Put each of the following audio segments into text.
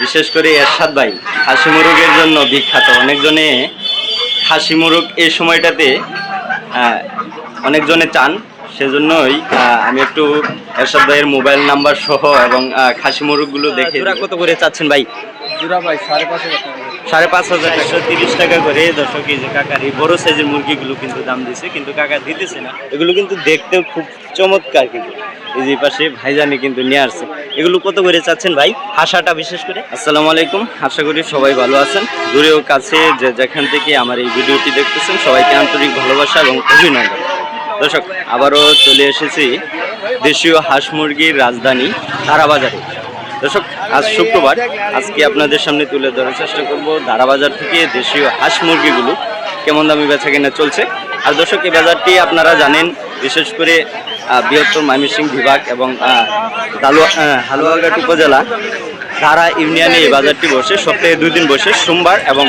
বিশেষ করে এরশাদ ভাই হাসি মুরগের জন্য বিখ্যাত। অনেকজনে হাসি মুরগ এই সময়টাতে আহ, অনেকজনে চান সেজন্যই আহ, আমি একটু এরশাদ ভাইয়ের মোবাইল নাম্বার সহ এবং খাসি মোরগগুলো দেখে কত করে চাচ্ছেন ভাই? জোড়া ভাই সাড়ে পাঁচশো টাকা। সাড়ে পাঁচ হাজার একশো তিরিশ টাকা করে দর্শক, এই যে কাকার এই বড় সাইজের মুরগিগুলো কিন্তু দাম দিছে, কিন্তু কাকা দিতেছে না। এগুলো কিন্তু দেখতেও খুব চমৎকার কিন্তু। এই যে পাশে ভাইজানি কিন্তু নিয়ে আসছে। এগুলো কত করে চাচ্ছেন ভাই? হাসাটা বিশেষ করে। আসসালামু আলাইকুম। আশা করি সবাই ভালো আছেন। দূরেও কাছে যে যেখান থেকে আমার এই ভিডিওটি দেখতেছেন, সবাইকে আন্তরিক ভালোবাসা এবং অভিনন্দন। দর্শক, আবারও চলে এসেছি দেশীয় হাঁস মুরগির রাজধানী তারাবাজারে। দর্শক, আজ শুক্রবার আজকে আপনাদের সামনে তুলে ধরার চেষ্টা করব দারাবাজার থেকে দেশীয় হাঁস মুরগিগুলো। কেমন দামি বেচা কেনা চলছে? আর দর্শক, এই বাজারটি আপনারা জানেন, বিশেষ করে বৃহত্তর ময়মনসিংহ বিভাগ এবং হালুয়াঘাট উপজেলা ধারা ইউনিয়নে এই বাজারটি বসে, সপ্তাহে দুই দিন বসে, সোমবার এবং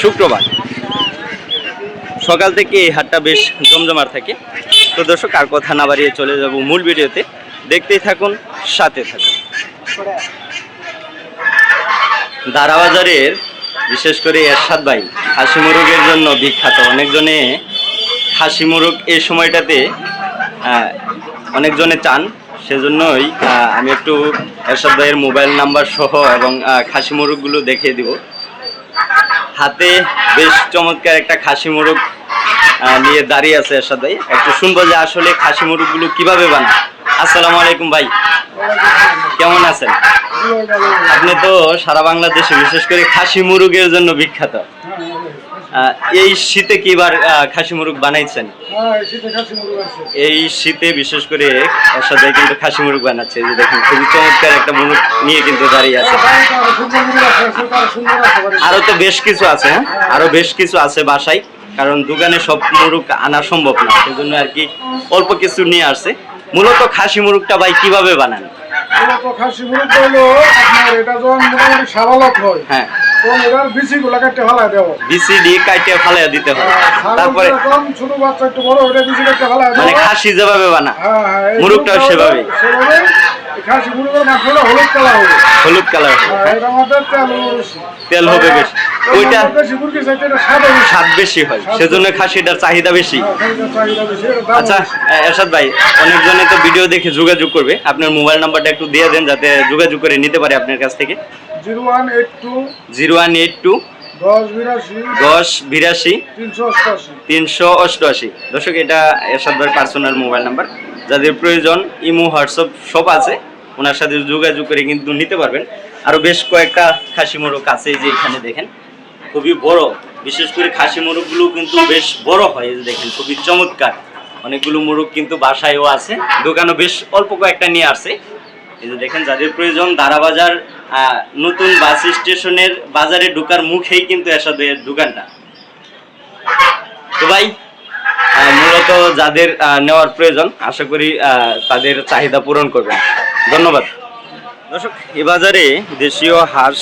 শুক্রবার। সকাল থেকে এই হাটটা বেশ জমজমার থাকে। তো দর্শক, আর কথা না বাড়িয়ে চলে যাব মূল ভিডিওতে। দেখতেই থাকুন, সাথে থাকুন। দারাবাজারের, বিশেষ করে এরশাদ ভাই হাসি মুরগের জন্য বিখ্যাত। অনেকজনে হাসি মুরগ এই সময়টাতে অনেকজনে চান, সেজন্যই আমি একটু এরশাদ ভাইয়ের মোবাইল নাম্বার সহ এবং খাসি মুরগগুলো দেখিয়ে দিব। হাতে বেশ চমৎকার একটা খাসি মুরগ নিয়ে দাঁড়িয়ে আছে এরশাদ ভাই। একটু শুনব যে আসলে খাসি মুরগগুলো কীভাবে বানায়। আসসালামু আলাইকুম ভাই। কেমন আছেন? আপনি তো সারা বাংলাদেশে বিশেষ করে খাসি মুরগের জন্য বিখ্যাত। এই শীতে কিবার আহ, খাসি মুরগ বানাইছেন? এই শীতে বিশেষ করে এর কিন্তু খাসি মুরগ বানাচ্ছে। যে দেখেন খুবই চমৎকার একটা মুরগ নিয়ে কিন্তু দাঁড়িয়ে আছে। আরও তো বেশ কিছু আছে হ্যাঁ? আরও বেশ কিছু আছে বাসায় কারণ দোকানে সব মুরগ আনা সম্ভব না। সেজন্য আর কি অল্প কিছু নিয়ে আসছে। মূলত খাসি মুরগটা ভাই কীভাবে বানান? মূলত খাসি হলো আপনার এটা যখন মোটামুটি সাবালক হয় হ্যাঁ। ফেলাই মানে খাসি যেভাবে বানা হ্যাঁ হ্যাঁ সেভাবেই। সেভাবে হলুদ কালার হবে। হলুদ কালার হ্যাঁ, তেল হবে বেশি। তেল হবে বেশি। ওইটা স্বাদ বেশি হয়। সেজন্য খাসিটার চাহিদা বেশি। হ্যাঁ, আচ্ছা এরশাদ ভাই অনেকজনে তো ভিডিও দেখে যোগাযোগ করবে। আপনার মোবাইল নাম্বারটা একটু দিয়ে দেন যাতে যোগাযোগ করে নিতে পারে আপনার কাছ থেকে। Zero one eight two zero one eight two দশ বিরাশি তিনশো অষ্টআশি। দর্শক এটা এরশাদ পার্সোনাল মোবাইল নাম্বার যাদের প্রয়োজন ইমো হোয়াটসঅ্যাপ সব আছে ওনার সাথে যোগাযোগ করে কিন্তু নিতে পারবেন। আরও বেশ কয়েকটা খাসি মোরগ আছে যে এখানে দেখেন। খুবই বড়। বিশেষ করে খাসি মোরগগুলো কিন্তু বেশ বড় হয় দেখেন খুবই চমৎকার। অনেকগুলো মোরগ কিন্তু বাসায়ও আছে। দোকানও বেশ অল্প কয়েকটা নিয়ে আসছে। এই যে দেখেন, যাদের প্রয়োজন দারাবাজার নতুন বাস স্টেশনের বাজারে ঢোকার মুখেই কিন্তু এরশাদের দোকানটা। তো ভাই মূলত যাদের নেওয়ার প্রয়োজন, আশা করি তাদের চাহিদা পূরণ করবেন। ধন্যবাদ। দর্শক, এ বাজারে দেশীয় হাঁস,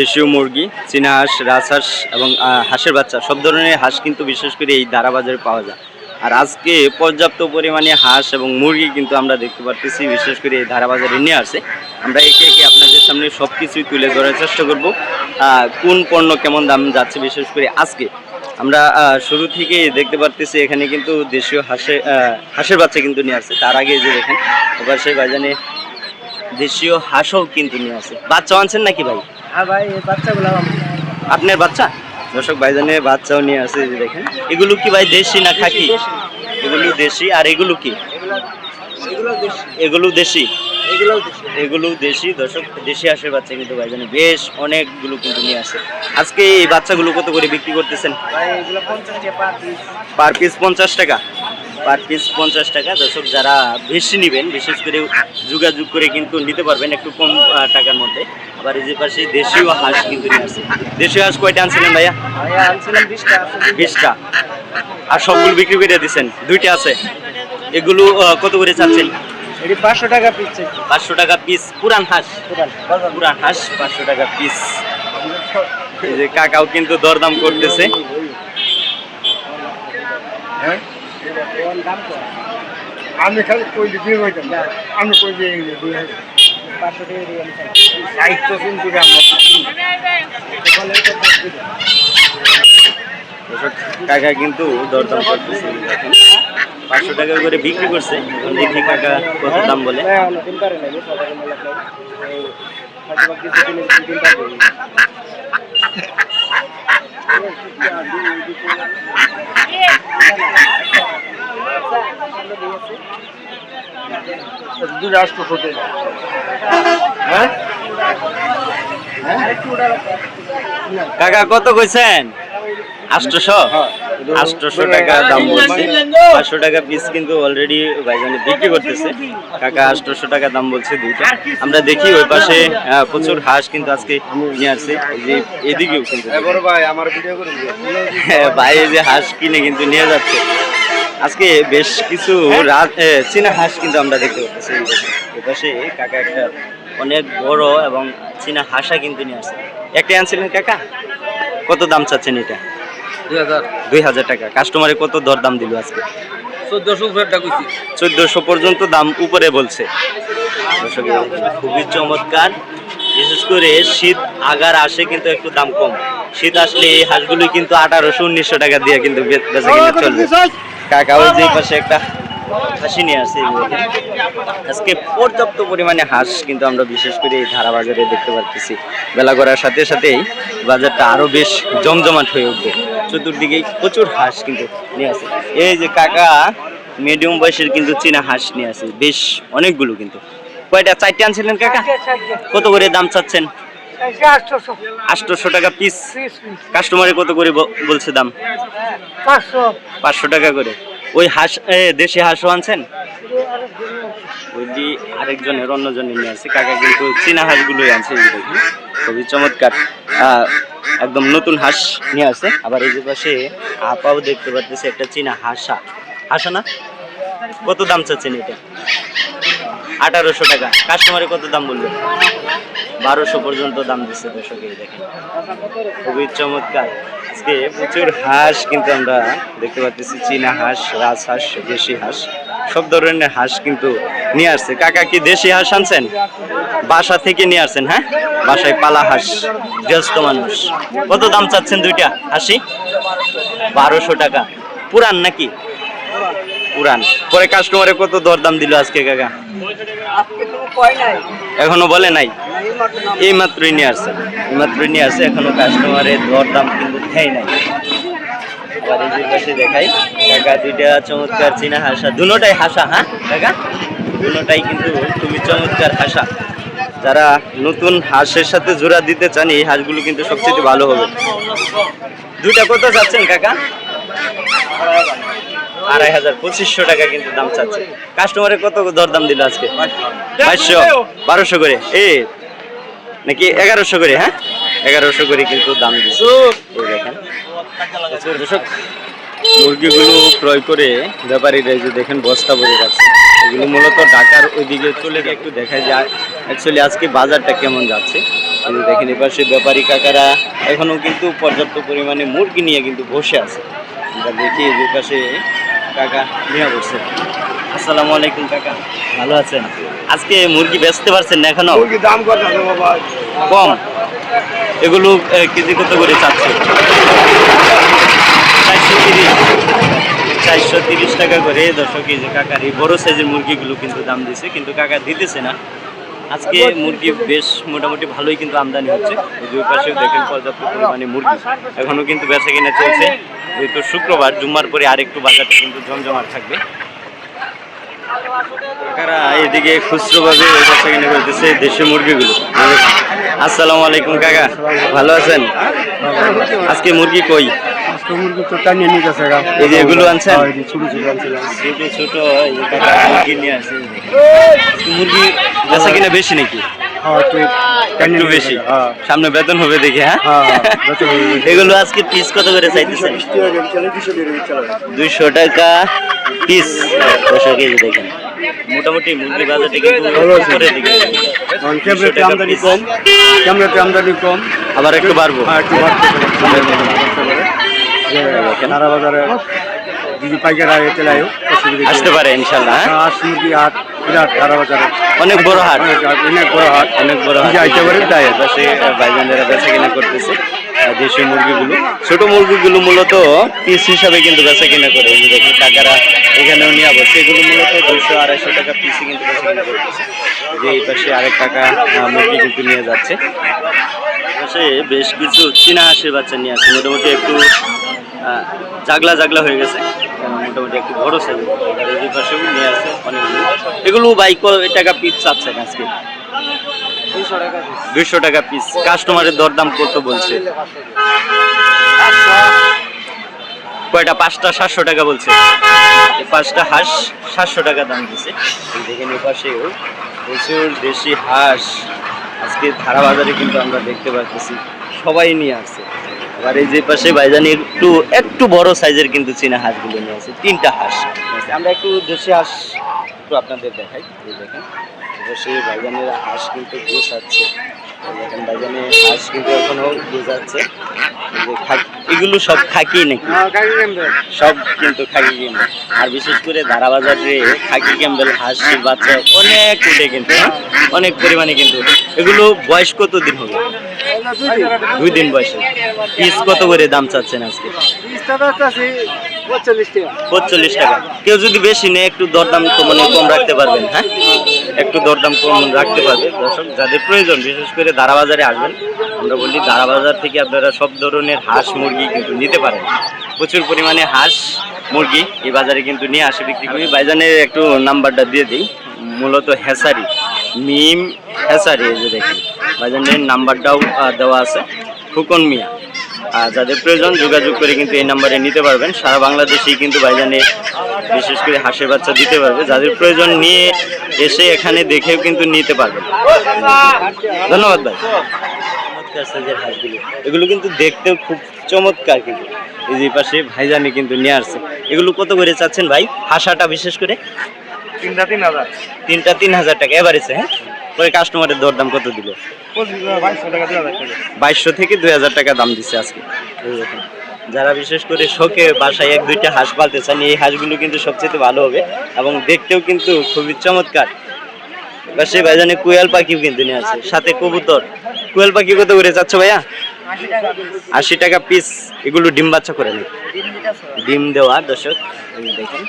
দেশীয় মুরগি, চীনা হাঁস, রাজহাঁস এবং হাঁসের বাচ্চা, সব ধরনের হাঁস কিন্তু বিশেষ করে এই দারা বাজারে পাওয়া যায়। আর আজকে পর্যাপ্ত পরিমাণে হাঁস এবং মুরগি কিন্তু আমরা দেখতে পারতেছি বিশেষ করে এই ধারা বাজারে নিয়ে আসে। আমরা একে একে আপনাদের সামনে সব কিছুই তুলে ধরার চেষ্টা করব। কোন পণ্য কেমন দাম যাচ্ছে বিশেষ করে আজকে? আমরা শুরু থেকে দেখতে পারতেছি এখানে কিন্তু দেশীয় হাঁসে হাঁসের বাচ্চা কিন্তু নিয়ে আসছে। তার আগে যে দেখেন এবার সেই বাজানে দেশীয় হাঁসও কিন্তু নিয়ে আসে। বাচ্চা আনছেন নাকি ভাই? হ্যাঁ ভাই বাচ্চাগুলো আপনার বাচ্চা? দর্শক ভাইজানের বাচ্চাও নিয়ে আসে যে দেখেন। এগুলো কি ভাই দেশি না খাকি? এগুলো দেশি আর এগুলো কি? এগুলো দেশি। এগুলো দেশি। এগুলো দেশি দর্শক দেশি হাঁসের বাচ্চা কিন্তু ভাইজানে। বেশ অনেকগুলো কিন্তু নিয়ে আসে। আজকে এই বাচ্চাগুলো কত করে বিক্রি করতেছেন? ভাই পার পিস পঞ্চাশ টাকা। পার পিস পঞ্চাশ টাকা। দর্শক যারা বেশি নেবেন বিশেষ করে যোগাযোগ করে কিন্তু নিতে পারবেন একটু কম টাকার মধ্যে। আবার এই যে পাশে দেশীয় হাঁস কিন্তু নিয়ে দেশীয় হাঁস কয়টা আনছিলেন ভাইয়া? ভাইয়া আনছিলাম বিশটা আর সবগুলো বিক্রি করে দিচ্ছেন দুইটা আছে। এগুলো কত করে চাচ্ছেন? এটি পাঁচশো টাকা পিস পাঁচশো টাকা পিস পুরান হাঁস। পুরান হাঁস পাঁচশো টাকা পিস এই যে কাকাও কিন্তু দরদাম করতেছে হ্যাঁ আমি খালি কই দিয়ে হইতাম আমি কই দিয়ে পাঁচশো টাকা দিয়ে সাহিত্য আমরা কাকা কিন্তু দরদাম করতেছে। পাঁচশো টাকা করে বিক্রি করছে। দেখি কাকা কত দাম বলে। দুই রাষ্ট্র হতে হ্যাঁ? কাকা কত কইছেন? আটশোশো? আটশোশো টাকা দাম বলছে। পাঁচশো টাকা পিস কিন্তু অলরেডি ভাইজানে বিক্রি করতেছে। কাকা টাকা দাম বলছে দুইটা। আমরা দেখি ওই পাশে প্রচুর হাঁস কিন্তু আজকে নিয়ে আসছে। যে এদিকেও কিন্তু। হ্যাঁ, ভাই এই যে হাঁস কিনে কিন্তু নিয়ে যাচ্ছে। আজকে বেশ কিছু চীনা হাঁস কিন্তু আমরা দেখতে পাচ্ছি। এই দেখুন। এই পাশে কাকা একটা অনেক বড় এবং চীনা হাঁসা কিন্তু নিয়ে আসছে। একটা আনছিলেন কাকা? কত দাম চাচ্ছেন এটা? দুই হাজার। টাকা। কাস্টমারে কত দর দাম দিল আজকে? চোদ্দশো পর্যন্ত দাম উপরে বলছে। খুবই চমৎকার। বিশেষ করে শীত আগার আসে কিন্তু একটু দাম কম। শীত আসলে এই হাঁসগুলো কিন্তু আঠারোশো উনিশশো টাকা দিয়ে কিন্তু বেচা কিনে চলবে। কাকা ওই যে পাশে একটা হাসি নিয়ে আসছে আজকে পর্যাপ্ত পরিমাণে হাঁস কিন্তু আমরা বিশেষ করে এই ধারা বাজারে দেখতে পাচ্ছি বেলা করার সাথে সাথেই বাজারটা আরও বেশ জমজমাট হয়ে উঠবে। চতুর্দিকেই প্রচুর হাঁস কিন্তু নিয়ে আসে। এই যে কাকা মিডিয়াম বয়সের কিন্তু চীনা হাঁস নিয়ে আসে। বেশ অনেকগুলো কিন্তু। কয়টা? চারটে আনছিলেন কাকা? কত করে দাম চাচ্ছেন? আটশোশো টাকা পিস কাস্টমারে কত করে বলছে দাম? পাঁচশো টাকা করে। ওই হাঁস দেশি হাঁসও আনছেন? ওইটি আরেকজনের, অন্যজনের নিয়ে আছে কাকা কিন্তু চীনা হাঁসগুলোই আনছে খুবই চমৎকার। একদম নতুন হাঁস নিয়ে আসছে। আবার এই যে পাশে আপাও দেখতে পাচ্ছি একটা চীনা হাঁসা। হাঁসা না? কত দাম চাচ্ছেন এটা? আঠারোশো টাকা। কাস্টমারে কত দাম বলল? বারোশো পর্যন্ত দাম দিচ্ছে দর্শক দেখেন। খুবই চমৎকার। আজকে প্রচুর হাঁস কিন্তু আমরা দেখতে পাচ্ছি, চীনা হাঁস রাজহাঁস দেশি হাঁস, সব ধরনের হাঁস কিন্তু নিয়ে আসছে। কাকা কি দেশি হাঁস আনছেন? বাসা থেকে নিয়ে আসছেন হ্যাঁ? বাসায় পালা হাঁস গৃহস্থ মানুষ। কত দাম চাচ্ছেন দুইটা? হাসি? বারোশো টাকা। পুরান নাকি? পুরান পরে কাস্টমারে কত দরদাম দিল আজকে কাকা? এখনও বলে নাই? এই মাত্রই নিয়ে আসছে। এই মাত্রই নিয়ে আসছে এখনও কাস্টমারের দর দাম কিন্তু দেয় নাই। আবার এই পাশে দেখাই। কাকা দুইটা চমৎকার চীনা হাসা। দুটাই হাসা হ্যাঁ কাকা? দুটাই কিন্তু খুবই চমৎকার হাসা। যারা নতুন হাঁসের সাথে জোড়া দিতে চান এই হাঁসগুলো কিন্তু সবচেয়ে ভালো হবে। দুইটা কত যাচ্ছেন কাকা? আড়াই হাজার পঁচিশশো টাকা কিন্তু দাম চাচ্ছে। কাস্টমারে কত দর দাম দিল আজকে? বাইশশো বারোশো করে। এ নাকি এগারোশো করে হ্যাঁ? এগারোশো করে কিন্তু দাম দিচ্ছে। দেখেন দর্শক, মুরগিগুলো ক্রয় করে ব্যাপারীরা যে দেখেন বস্তা ভরে রাখছে। এগুলো মূলত ঢাকার ওইদিকে চলে একটু দেখা যায়। অ্যাকচুয়ালি আজকে বাজারটা কেমন যাচ্ছে? যে দেখেন এপাশে ব্যাপারী কাকারা এখনও কিন্তু পর্যাপ্ত পরিমাণে মুরগি নিয়ে কিন্তু বসে আছে। আমরা দেখি যে পাশে কাকা নিয়ে বসছে আসসালামু আলাইকুম কাকা। ভালো আছেন? আজকে মুরগি বেচতে পারছেন না এখনও? দাম কত বাবা? কম। এগুলো কেজি কত করে চাচ্ছে? চারশো তিরিশ। চারশো তিরিশ টাকা করে। এই যে কাকার এই বড় সাইজের মুরগিগুলো কিন্তু দাম দিছে কিন্তু কাকা দিতেছে না। আজকে মুরগি বেশ মোটামুটি ভালোই কিন্তু আমদানি হচ্ছে। দুই পাশেও দেখেন পর্যাপ্ত পরিমাণে মুরগি এখনও কিন্তু বেচা কিনা চলছে। যেহেতু শুক্রবার জুম্মার পরে আরেকটু বাজারটা কিন্তু জমজমাট থাকবে। কারা এদিকে খুচরো ভাবে কিনা করতেছে দেশি মুরগিগুলো? আসসালামু আলাইকুম কাকা ভালো আছেন? আজকে মুরগি কই? মুরগি এই যে এগুলো আনছেন? ছোট ছোট বেচা কিনা বেশি নাকি? একটু বেশি। হ্যাঁ। সামনে বেতন হবে দেখে হ্যাঁ? হ্যাঁ এগুলো আজকে পিস কত করে চাইতেছেন? দুইশো টাকা পিস দশো কেজি দেখেন মোটামুটি মুরগি বাজারটা কিন্তু আমদানি কম ক্যামেরাতে আমদানি কম। আবার একটু বাড়বো। হ্যাঁ একটু বাড়তে নারা বাজারে যদি পাইকার আসতে পারে ইনশাল্লাহ হ্যাঁ? হাঁস মুরগি আট। বিরাট ধারা বাজারে অনেক বড় হাট অনেক বড় হাট অনেক বড় যে আইতে পারে? তাই। পাশে ভাইজানেরা বেচা কিনা করতেছে দেশীয় মুরগিগুলো। ছোট মুরগিগুলো মূলত পিস হিসাবে কিন্তু বেচা কিনা করে দেখুন টাকারা এখানেও নিয়ে বসছে এগুলো মূলত দুশো আড়াইশো টাকা পিসে কিন্তু বেচা কিনা করতেছে যে এই পাশে আরেক টাকা মুরগি কিন্তু নিয়ে যাচ্ছে। পাশে বেশ কিছু চীনা হাঁসের বাচ্চা নিয়ে আসছে মোটামুটি একটু জাগলা জাগলা হয়ে গেছে। মোটামুটি একটু বড় সাইজ এই পাশেও নিয়ে আসছে অনেকগুলো। এগুলো বাইক টাকা পিস চাচ্ছেন আজকে। দুইশো টাকা পিস কাস্টমারের দরদাম কত বলছে। কয়টা? পাঁচটা সাতশো টাকা বলছে। পাঁচটা হাঁস সাতশো টাকা দাম দিছে। দেখেন এই প্রচুর দেশি হাঁস। আজকে ধারা বাজারে কিন্তু আমরা দেখতে পাচ্ছি সবাই নিয়ে আসছে। আবার এই যে পাশে ভাইজানি একটু একটু বড় সাইজের কিন্তু চীনা হাঁসগুলো নিয়ে আছে তিনটা হাঁস। আমরা একটু দেশি হাঁস একটু আপনাদের দেখাই দেখেন। দেশি ভাইজানের হাঁস কিন্তু ঘুষ এই দেখেন ভাইজানের হাঁস কিন্তু এখনও এগুলো সব খাকি নাকি? সব কিন্তু খাকি ক্যাম্বেল। আর বিশেষ করে ধারা বাজারে খাকি ক্যাম্বেল হাঁসের বাচ্চা অনেক উঠে কিন্তু হ্যাঁ? অনেক পরিমাণে কিন্তু। এগুলো বয়স কত দিন হবে? দুই দিন। বয়সে। পিস কত করে দাম চাচ্ছেন আজকে? পঁচল্লিশ টাকা। কেউ যদি বেশি নেয়, একটু দরদাম মানে কম রাখতে পারবেন হ্যাঁ? একটু দরদাম কম রাখতে পারবে। দর্শক, যাদের প্রয়োজন, বিশেষ করে ধারা বাজারে আসবেন, আমরা বলি ধারা বাজার থেকে আপনারা সব ধরনের হাঁস, মুরগি কিন্তু নিতে পারেন। প্রচুর পরিমাণে হাঁস, মুরগি এই বাজারে কিন্তু নিয়ে আসে, বিক্রি করি। বাইজানের একটু নাম্বারটা দিয়ে দিই। মূলত হেসারি, মিম হেসারি যে দেখেন। বাইজানের নাম্বারটাও দেওয়া আছে। ফুকন মিয়া। আর যাদের প্রয়োজন যোগাযোগ করে কিন্তু এই নাম্বারে নিতে পারবেন। সারা বাংলাদেশেই কিন্তু ভাইজানে বিশেষ করে হাঁসের বাচ্চা দিতে পারবে। যাদের প্রয়োজন নিয়ে এসে এখানে দেখেও কিন্তু নিতে পারবেন। ধন্যবাদ ভাই। চমৎকার সাইজের হাঁসগুলো এগুলো কিন্তু দেখতেও খুব চমৎকার কিন্তু। এই যে পাশে ভাইজানি কিন্তু নিয়ে আসছে। এগুলো কত করে চাচ্ছেন ভাই? হাঁসাটা বিশেষ করে? তিনটা তিন হাজার। তিনটা তিন হাজার টাকা। এবারেছে হ্যাঁ? পরে কাস্টমারের দরদাম কত দিল? বাইশশো থেকে দুই হাজার টাকা দাম দিচ্ছে আজকে। যারা বিশেষ করে শোকে বাসায় এক, দুইটা হাঁস পালতে চান, এই হাঁসগুলো কিন্তু সবচেয়ে ভালো হবে এবং দেখতেও কিন্তু খুবই চমৎকার। বা সে ভাইজানে কুয়াল পাখিও কিন্তু নিয়ে আছে সাথে কবুতর। কুয়াল পাখি কত করে যাচ্ছে ভাইয়া? আশি টাকা পিস এগুলো ডিম বাচ্চা করে নাকি ডিম দেওয়া দর্শক দেখেন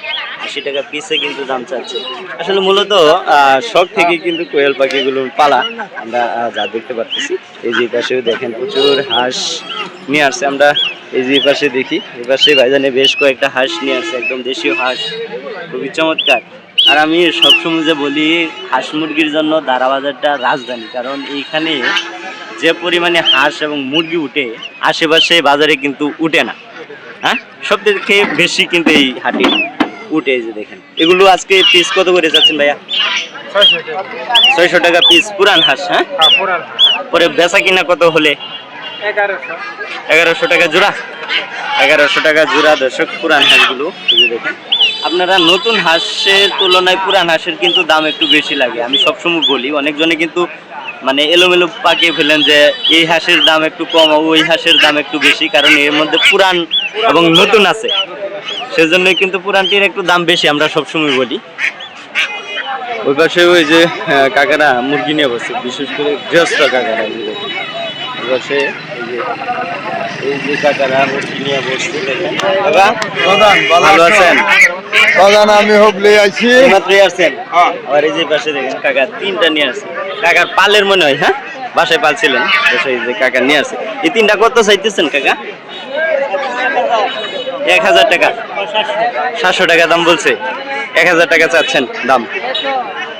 আশি টাকা পিসে কিন্তু দাম চাচ্ছে। আসলে মূলত শখ থেকে কিন্তু কোয়েল পাখিগুলো পালা আমরা যা দেখতে পাচ্ছি। এই যে পাশেও দেখেন প্রচুর হাঁস নিয়ে আসছে। আমরা এই যে পাশে দেখি এই পাশে ভাইজানে বেশ কয়েকটা হাঁস নিয়ে আসছে একদম দেশীয় হাঁস। খুবই চমৎকার। আর আমি সবসময় যে বলি হাঁস মুরগির জন্য দারাবাজারটা রাজধানী। কারণ এইখানে যে পরিমাণে হাঁস এবং মুরগি উঠে আশেপাশে বাজারে কিন্তু উঠে না। হ্যাঁ? সব থেকে বেশি কিন্তু এই হাটে উঠে যে দেখেন। এগুলো আজকে পিস কত করে যাচ্ছেন ভাইয়া? ছয়শো টাকা পিস পুরান হাঁস হ্যাঁ? পরে বেচা কিনা কত হলে? এগারোশো। টাকা জোড়া। এগারোশো টাকা জোড়া দর্শক পুরান হাঁসগুলো দেখেন। আপনারা নতুন হাঁসের তুলনায় পুরান হাঁসের কিন্তু দাম একটু বেশি লাগে। আমি সবসময় বলি অনেকজনে কিন্তু মানে এলোমেলো পাকিয়ে ফেলেন যে এই হাঁসের দাম একটু কম ওই হাঁসের দাম একটু বেশি কারণ এর মধ্যে পুরান এবং নতুন আছে। সেজন্যই কিন্তু পুরানটির একটু দাম বেশি আমরা সবসময় বলি। ওই পাশে ওই যে আহ, কাকারা মুরগি নিয়ে বসে বিশেষ করে গৃহস্থ কাকারা ওই পাশে এই যে কাকারা মুরগি নিয়ে বসছে ভালো আছেন? আমি মাত্রই আসছেন? আবার এই যে পাশে দেখেন কাকা তিনটা নিয়ে আসছে। কাকার পালের মনে হয় হ্যাঁ? বাসায় পালছিলেন যে কাকা নিয়ে আসছে। এই তিনটা কত চাইতেছেন কাকা? এক হাজার টাকা। সাতশো টাকা দাম বলছে। এক হাজার টাকা চাচ্ছেন দাম।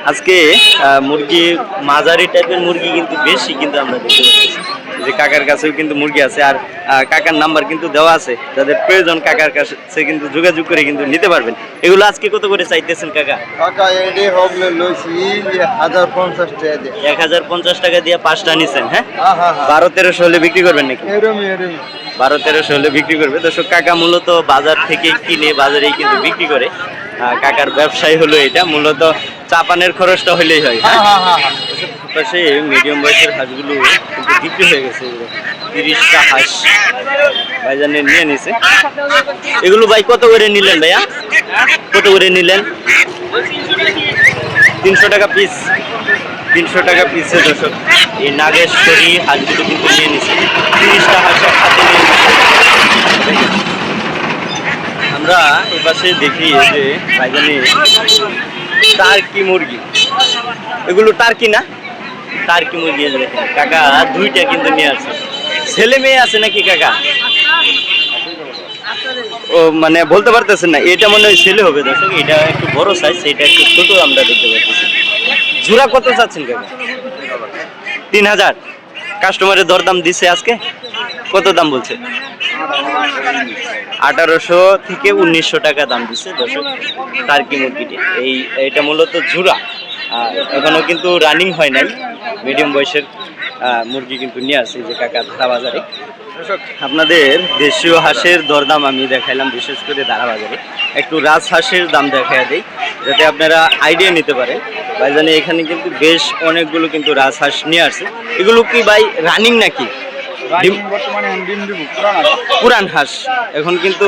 আজকে মুরগি মাঝারি টাইপের মুরগি কিন্তু বেশি কিন্তু আমরা দেখতে পাচ্ছি। যে কাকার কাছেও কিন্তু মুরগি আছে আর কাকার নাম্বার কিন্তু দেওয়া আছে। যাদের প্রয়োজন কাকার কাছে কিন্তু যোগাযোগ করে কিন্তু নিতে পারবেন। এগুলো আজকে কত করে চাইতেছেন কাকা? কাকা এডি হবলে লইছি হাজার পঞ্চাশ টাকা দিয়ে। এক হাজার পঞ্চাশ টাকা দিয়ে পাঁচটা নিছেন হ্যাঁ? হ্যাঁ হ্যাঁ হ্যাঁ। বারো তেরোশো হলে বিক্রি করবেন নাকি? এরমি এরমি বারো তেরোশো হলে বিক্রি করবে। দর্শক কাকা মূলত বাজার থেকে কিনে বাজারেই কিন্তু বিক্রি করে। কাকার ব্যবসায় হলো এটা। মূলত চাপানের খরচটা হলেই হ্যাঁ। পাশে মিডিয়াম বয়সের হাঁসগুলো কিন্তু বিক্রি হয়ে গেছে তিরিশটা হাঁস ভাইজানে নিয়ে নিছে। এগুলো ভাই কত করে নিলেন ভাইয়া? কত করে নিলেন? তিনশো টাকা পিস তিনশো টাকা পিসে দর্শক, এই নাগেশ্বরী হাঁসগুলো কিন্তু নিয়ে নিচ্ছে তিরিশটা হাঁস হাতে নিয়ে আমরা এপাশে দেখি যে ভাইজানি টার্কি মুরগি। এগুলো টার্কি না? টার্কি মুরগি এই যে দেখেন? কাকা, দুইটা কিন্তু নিয়ে আসছে ছেলে মেয়ে আছে নাকি কাকা? ও মানে বলতে পারতেছেন না, এটা মনে হয় ছেলে হবে। দর্শক, এটা একটু বড় সাইজ এটা একটু ছোট আমরা দেখতে পাচ্ছি। জোড়া কত চাচ্ছেন কাকা? তিন হাজার। কাস্টমারের দরদাম দিছে আজকে? কত দাম বলছে? আঠারোশো থেকে উনিশশো টাকা দাম দিচ্ছে দর্শক টার্কি মুরগিটি? এই, এটা মূলত জোড়া। আর এখনও কিন্তু রানিং হয় নাই। মিডিয়াম বয়সের মুরগি কিন্তু নিয়ে আসছে যে কাকা ধারা বাজারে আপনাদের দেশীয় হাঁসের দরদাম আমি দেখাইলাম বিশেষ করে ধারা বাজারে একটু রাজ হাঁসের দাম দেখাই দেই যাতে আপনারা আইডিয়া নিতে পারেন। ভাই জানি এখানে কিন্তু বেশ অনেকগুলো কিন্তু রাজ হাঁস নিয়ে আসছে। এগুলো কি ভাই রানিং নাকি? দিব পুরানা হাঁস। এখন কিন্তু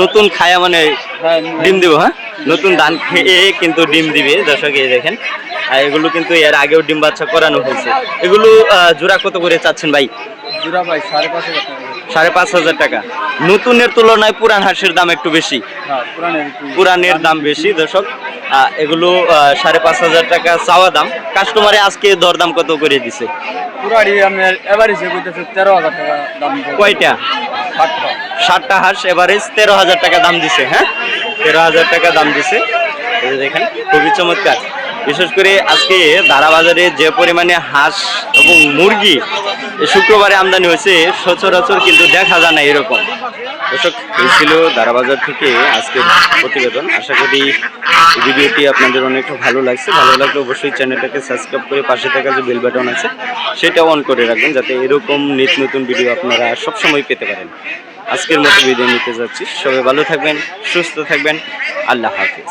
নতুন খায়া মানে ডিম দিব হ্যাঁ? নতুন ধান খেয়ে কিন্তু ডিম দিবে। দর্শক এই দেখেন আর এগুলো কিন্তু এর আগেও ডিম বাচ্চা করানো হয়েছে। এগুলো জোড়া কত করে চাচ্ছেন ভাই? জুরা ভাই সাড়ে পাঁচ হাজার টাকা। সাড়ে পাঁচ হাজার টাকা। নতুনের তুলনায় পুরান হাঁসের দাম একটু বেশি। হ্যাঁ পুরানের দাম বেশি দর্শক। এগুলো সাড়ে পাঁচ হাজার টাকা চাওয়া দাম। কাস্টমারে আজকে দরদাম কত করে দিছে? কয়টা? সাতটা। ষাটটা হাঁস এভারেজ তেরো হাজার টাকা দাম দিছে হ্যাঁ? তেরো হাজার টাকা দাম দিছে। দেখেন খুবই চমৎকার। বিশেষ করে আজকে দারা বাজারে যে পরিমাণে হাঁস এবং মুরগি শুক্রবারে আমদানি হয়েছে, সচরাচর কিন্তু দেখা যায় না এরকম। দর্শক, এই ছিল দারাবাজার থেকে আজকের প্রতিবেদন। আশা করি এই ভিডিওটি আপনাদের অনেকটা ভালো লাগছে। ভালো লাগলে অবশ্যই চ্যানেলটাকে সাবস্ক্রাইব করে পাশে থাকা যে বেল বাটন আছে, সেটা অন করে রাখবেন যাতে এরকম নিত্য নতুন ভিডিও আপনারা সবসময় পেতে পারেন। আজকের মতো বিদায় নিতে যাচ্ছি। সবাই ভালো থাকবেন, সুস্থ থাকবেন। আল্লাহ হাফিজ।